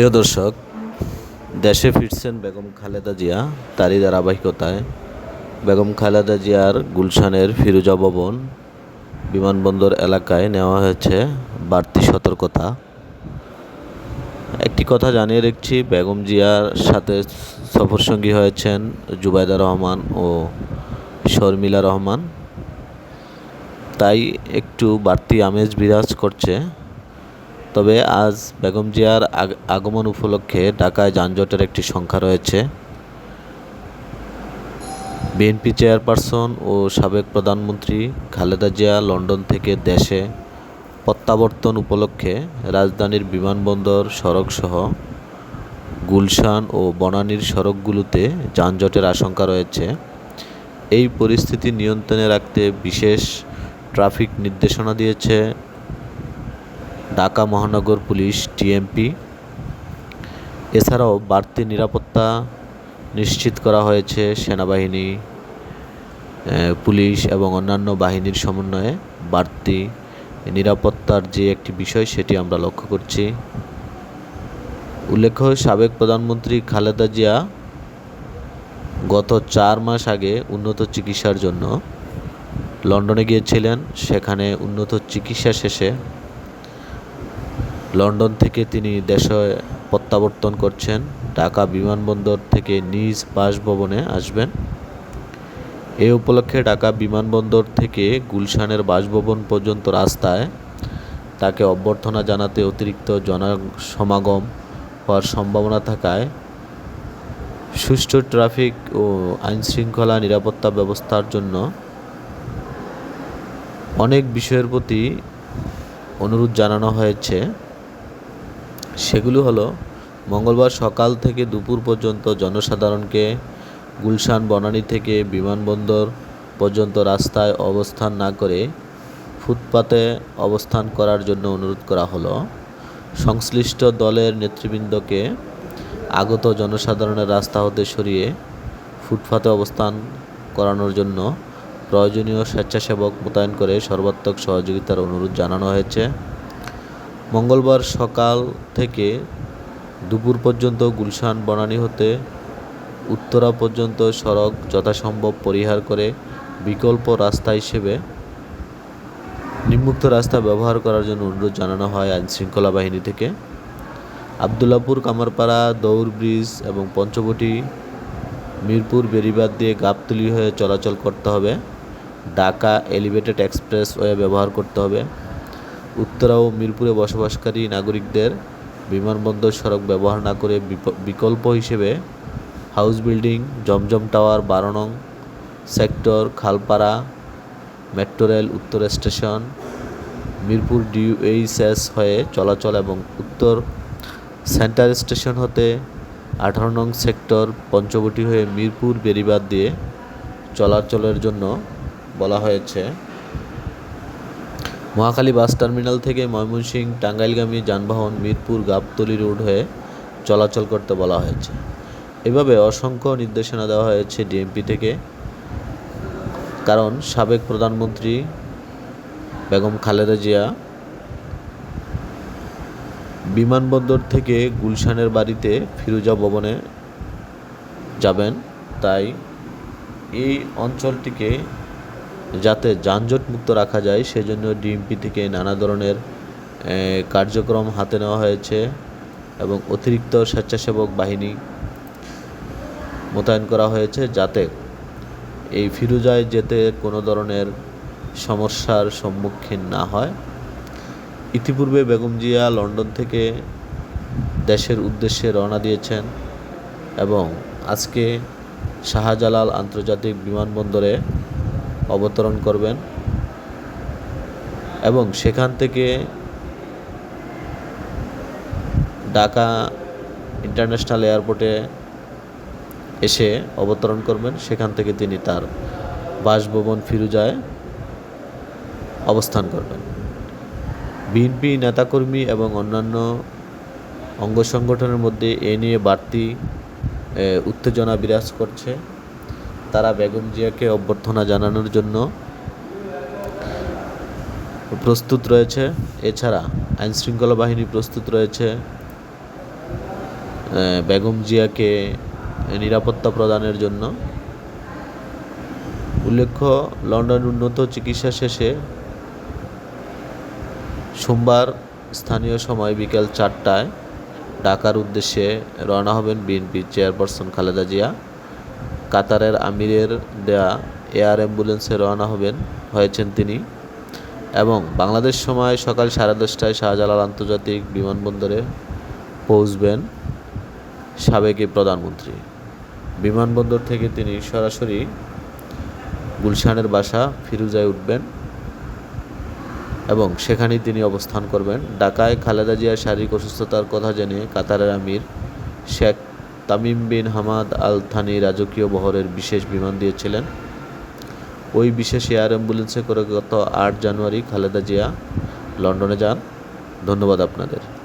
প্রিয় দর্শক, দেশে ফিরছেন বেগম খালেদা জিয়া, তারই ধারাবাহিকতায়। বেগম খালেদা জিয়ার গুলশানের ফিরোজা ভবন বিমানবন্দর এলাকায় নেওয়া হয়েছে বাড়তি সতর্কতা। একটি কথা জানিয়ে রাখছি, বেগম জিয়ার সাথে সফরসঙ্গী হয়েছেন জুবাইদা রহমান ও শর্মিলা রহমান। তাই একটু বাড়তি আমেজ বিরাজ করছে তবে আজ বেগম জিয়ার আগ- আগমন উপলক্ষে ঢাকায় যানজটের একটি সংখ্যা রয়েছে। বিএনপি চেয়ারপারসন ও সাবেক প্রধানমন্ত্রী খালেদা জিয়া লন্ডন থেকে দেশে প্রত্যাবর্তন উপলক্ষে রাজধানীর বিমানবন্দর, সড়কসহ গুলশান ও বনানীর সড়কগুলোতে যানজটের আশঙ্কা রয়েছে। এই পরিস্থিতি নিয়ন্ত্রণে রাখতে বিশেষ ট্রাফিক নির্দেশনা দিয়েছে ঢাকা মহানগর পুলিশ টিএমপি। এছাড়াও বাড়তি নিরাপত্তা নিশ্চিত করা হয়েছে সেনাবাহিনী পুলিশ এবং অন্যান্য বাহিনীর সমন্বয়ে বাড়তি নিরাপত্তার যে একটি বিষয় সেটি আমরা লক্ষ্য করছি। উল্লেখ্য, সাবেক প্রধানমন্ত্রী খালেদা জিয়া গত চার মাস আগে উন্নত চিকিৎসার জন্য লন্ডনে গিয়েছিলেন। সেখানে উন্নত চিকিৎসা শেষে লন্ডন থেকে তিনি দেশে প্রত্যাবর্তন করছেন। ঢাকা বিমানবন্দর থেকে নিজ বাসভবনে আসবেন। এ উপলক্ষে ঢাকা বিমানবন্দর থেকে গুলশানের বাসভবন পর্যন্ত রাস্তায় তাকে অভ্যর্থনা জানাতে অতিরিক্ত জনসমাগম হওয়ার সম্ভাবনা থাকায় সুষ্ঠু ট্রাফিক ও আইনশৃঙ্খলা নিরাপত্তা ব্যবস্থার জন্য অনেক বিষয়ের প্রতি অনুরোধ জানানো হয়েছে। সেগুলো হলো, মঙ্গলবার সকাল থেকে দুপুর পর্যন্ত জনসাধারণকে গুলশান বনানী থেকে বিমানবন্দর পর্যন্ত রাস্তায় অবস্থান না করে ফুটপাতে অবস্থান করার জন্য অনুরোধ করা হলো। সংশ্লিষ্ট দলের নেতৃবৃন্দকে আগত জনসাধারণের রাস্তা হতে সরিয়ে ফুটপাতে অবস্থান করানোর জন্য প্রয়োজনীয় স্বেচ্ছাসেবক মোতায়েন করে সর্বাত্মক সহযোগিতার অনুরোধ জানানো হয়েছে। মঙ্গলবার সকাল থেকে দুপুর পর্যন্ত গুলশান বনানী হতে উত্তরা পর্যন্ত সড়ক যথাসম্ভব পরিহার করে বিকল্প রাস্তা হিসেবে নিম্মুক্ত রাস্তা ব্যবহার করার জন্য অনুরোধ জানানো হয় আইনশৃঙ্খলা বাহিনী থেকে। আবদুল্লাপুর, কামারপাড়া, দৌড় ব্রিজ এবং পঞ্চবটি, মিরপুর বেরিবাদ দিয়ে গাবতলি হয়ে চলাচল করতে হবে। ঢাকা এলিভেটেড এক্সপ্রেস ওয়ে ব্যবহার করতে হবে। উত্তরা ও মিরপুরে বসবাসকারী নাগরিকদের বিমানবন্দর সড়ক ব্যবহার না করে বিকল্প হিসেবে হাউস বিল্ডিং, জমজম টাওয়ার, বারো নং সেক্টর, খালপাড়া, মেট্রো রেল, উত্তর স্টেশন, মিরপুর ডিউএইচএস হয়ে চলাচল এবং উত্তর সেন্টার স্টেশন হতে আঠারো নং সেক্টর পঞ্চবটি হয়ে মিরপুর বেরিবাদ দিয়ে চলাচলের জন্য বলা হয়েছে। মহাখালী বাস টার্মিনাল থেকে ময়মনসিংহ, টাঙ্গাইলগামী যানবাহন, মিরপুর, গাবতলী রোড হয়ে চলাচল করতে বলা হয়েছে। এভাবে অসংখ্য নির্দেশনা দেওয়া হয়েছে ডিএমপি থেকে। কারণ সাবেক প্রধানমন্ত্রী বেগম খালেদা জিয়া বিমানবন্দর থেকে গুলশানের বাড়িতে ফিরোজা ভবনে যাবেন। তাই এই অঞ্চলটিকে যাতে যানজট মুক্ত রাখা যায়, সেজন্য ডিএমপি থেকে নানা ধরনের কার্যক্রম হাতে নেওয়া হয়েছে এবং অতিরিক্ত স্বেচ্ছাসেবক বাহিনী মোতায়েন করা হয়েছে যাতে এই ফিরোজায় যেতে কোনো ধরনের সমস্যার সম্মুখীন না হয়। ইতিপূর্বে বেগম জিয়া লন্ডন থেকে দেশের উদ্দেশ্যে রওনা দিয়েছেন এবং আজকে শাহজালাল আন্তর্জাতিক বিমানবন্দরে অবতরণ করবেন এবং সেখান থেকে ঢাকা ইন্টারন্যাশনাল এয়ারপোর্টে এসে অবতরণ করবেন। সেখান থেকে তিনি তার বাসভবন ফিরুজায় অবস্থান করবেন। বিএনপি নেতাকর্মী এবং অন্যান্য অঙ্গ সংগঠনের মধ্যে এ নিয়ে বাড়তি উত্তেজনা বিরাজ করছে। তারা বেগম জিয়াকে অভ্যর্থনা জানানোর জন্য প্রস্তুত রয়েছে। এছাড়া আইনশৃঙ্খলা বাহিনী প্রস্তুত রয়েছে। বেগম জিয়াকে নিরাপত্তা প্রদানের জন্য। উল্লেখ্য, লন্ডন উন্নত চিকিৎসা শেষে সোমবার স্থানীয় সময় বিকেল চারটায় ঢাকার উদ্দেশ্যে রওনা হবেন বিএনপির চেয়ারপারসন খালেদা জিয়া। কাতারের আমিরের দেয়া এয়ার অ্যাম্বুলেন্সে রওনা হবেন, হয়েছেন তিনি। এবং বাংলাদেশ সময় সকাল সাড়ে দশটায় শাহজালাল আন্তর্জাতিক বিমানবন্দরে পৌঁছবেন সাবেক প্রধানমন্ত্রী। বিমানবন্দর থেকে তিনি সরাসরি গুলশানের বাসা ফিরুজায় উঠবেন এবং সেখানেই তিনি অবস্থান করবেন। ঢাকায় খালেদা জিয়ার শারীরিক অসুস্থতার কথা জেনে কাতারের আমির Sheikh Tamim bin Hamad Al Thani রাজকীয় বহরের বিশেষ বিমান দিয়েছিলেন ওই বিশেষ এয়ার অ্যাম্বুলেন্সে করে গত আট জানুয়ারি খালেদা জিয়া লন্ডনে যান। ধন্যবাদ আপনাদের।